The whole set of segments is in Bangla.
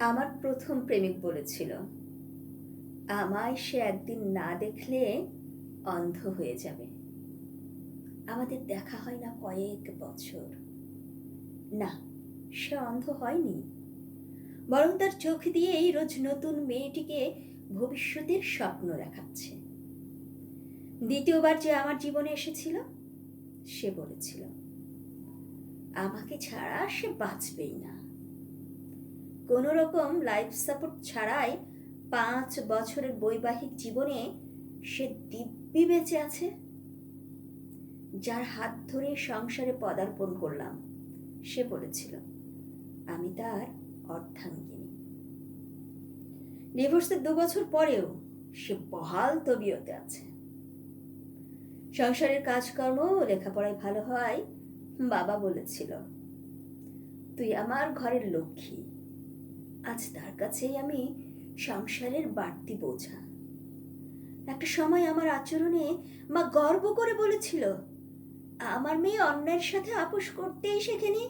আমার প্রথম প্রেমিক বলেছিল। আমায় সে একদিন না দেখলে অন্ধ হয়ে যাবে। আমাদের দেখা হয় না কয়েক বছর। না, সে অন্ধ হয়নি। বরং তার চোখ দিয়েই রোজ নতুন মেয়েটিকে ভবিষ্যতের স্বপ্ন দেখাচ্ছে। দ্বিতীয়বার যে আমার জীবনে এসেছিল, সে বলেছিল, আমাকে ছাড়া সে বাঁচবেই না। কোনো রকম লাইফ সাপোর্ট ছাড়াই পাঁচ বছরের বৈবাহিক জীবনে সে দিব্যি বেঁচে আছে। যার হাত ধরে সংসারে পদার্পণ করলাম, সে বলেছিল, আমি তার অর্ধাঙ্গিনী। ডিভোর্সের দু বছর পরেও সে বহাল তবিয়তে আছে। সংসারের কাজকর্ম লেখাপড়ায় ভালো হয়, বাবা বলেছিল, তুই আমার ঘরের লক্ষ্মী। আজ তার কাছেই আমি সংসারের বাড়তি বোঝা। একটা সময় আমার আচরণে মা গর্ব করে বলেছিল, আমার মেয়ে অন্যের সাথে আপোষ করতেই শেখেনি?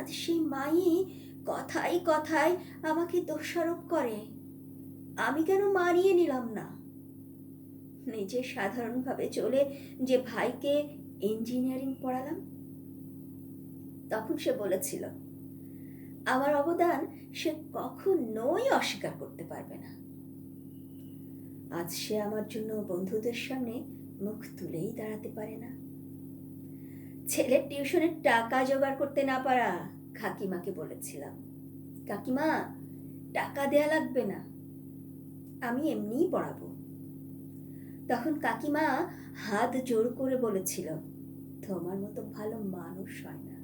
আজ সেই মাই কথাই কথায় আমাকে দোষারোপ করে। আমি কেন মানিয়ে নিলাম না? নিজে সাধারণভাবে চলে যে ভাইকে ইঞ্জিনিয়ারিং পড়ালাম, তখন সে বলেছিল আমার অবদান সে কখনোই অস্বীকার করতে পারবে না। আজ সে আমার জন্য বন্ধুদের সামনে মুখ তুলেই দাঁড়াতে পারে না। ছেলের টিউশনের টাকা জোগাড় করতে না পারা কাকিমাকে বলেছিলাম, কাকিমা, টাকা দেয়া লাগবে না, আমি এমনিই পড়াবো। তখন কাকিমা হাত জোর করে বলেছিল, তোমার মতো ভালো মানুষ হয় না।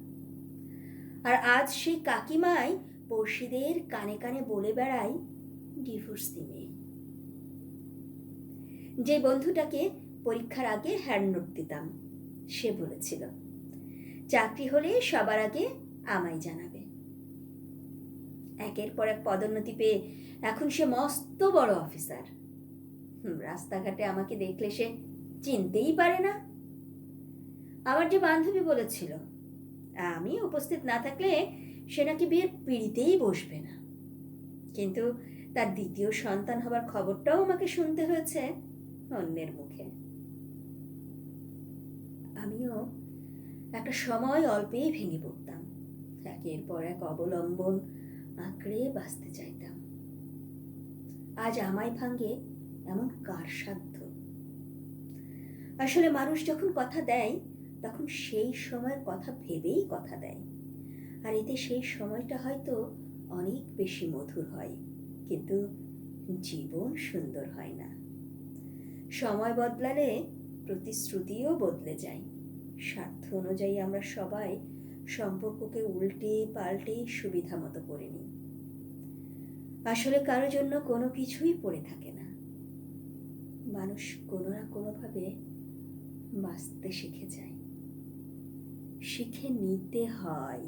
আর আজ সেই কাকিমাই পড়শিদের কানে কানে বলে বেড়াই ডিভোর্স দিবে যে বন্ধুটাকে পরীক্ষার আগে হ্যান্ড নোট দিতাম, সে বলেছিল, চাকরি হলে সবার আগে আমায় জানাবে। একের পর এক পদোন্নতি পেয়ে এখন সে মস্ত বড় অফিসার রাস্তাঘাটে আমাকে দেখলে সে চিনতেই পারে না। আমার যে বান্ধবী বলেছিল আমি উপস্থিত না থাকলে সে নাকি বিয়ের পিড়িতেই বসবে না। কিন্তু তার দ্বিতীয় সন্তান হবার খবরটাও আমাকে শুনতে হয়েছে অন্যের মুখে। আমিও একটা সময় অল্পেই ভেঙে পড়তাম। একের পর এক অবলম্বন আঁকড়ে বাঁচতে চাইতাম। আজ আমায় ভাঙ্গে এমন কার সাধ্য আসলে মানুষ যখন কথা দেয় তখন সেই সময়ের কথা ভেবেই কথা দেয়। আর এতে সেই সময়টা হয়তো অনেক বেশি মধুর হয়, কিন্তু জীবন সুন্দর হয় না। সময় বদলালে প্রতিশ্রুতিও বদলে যায়। স্বার্থ অনুযায়ী আমরা সবাই সম্পর্ককে উল্টে পাল্টে সুবিধা মতো করে নিই। আসলে কারোর জন্য কোনো কিছুই পড়ে থাকে না। মানুষ কোনো না কোনোভাবে বাঁচতে শিখে যায়। শিখে নিতে হয়।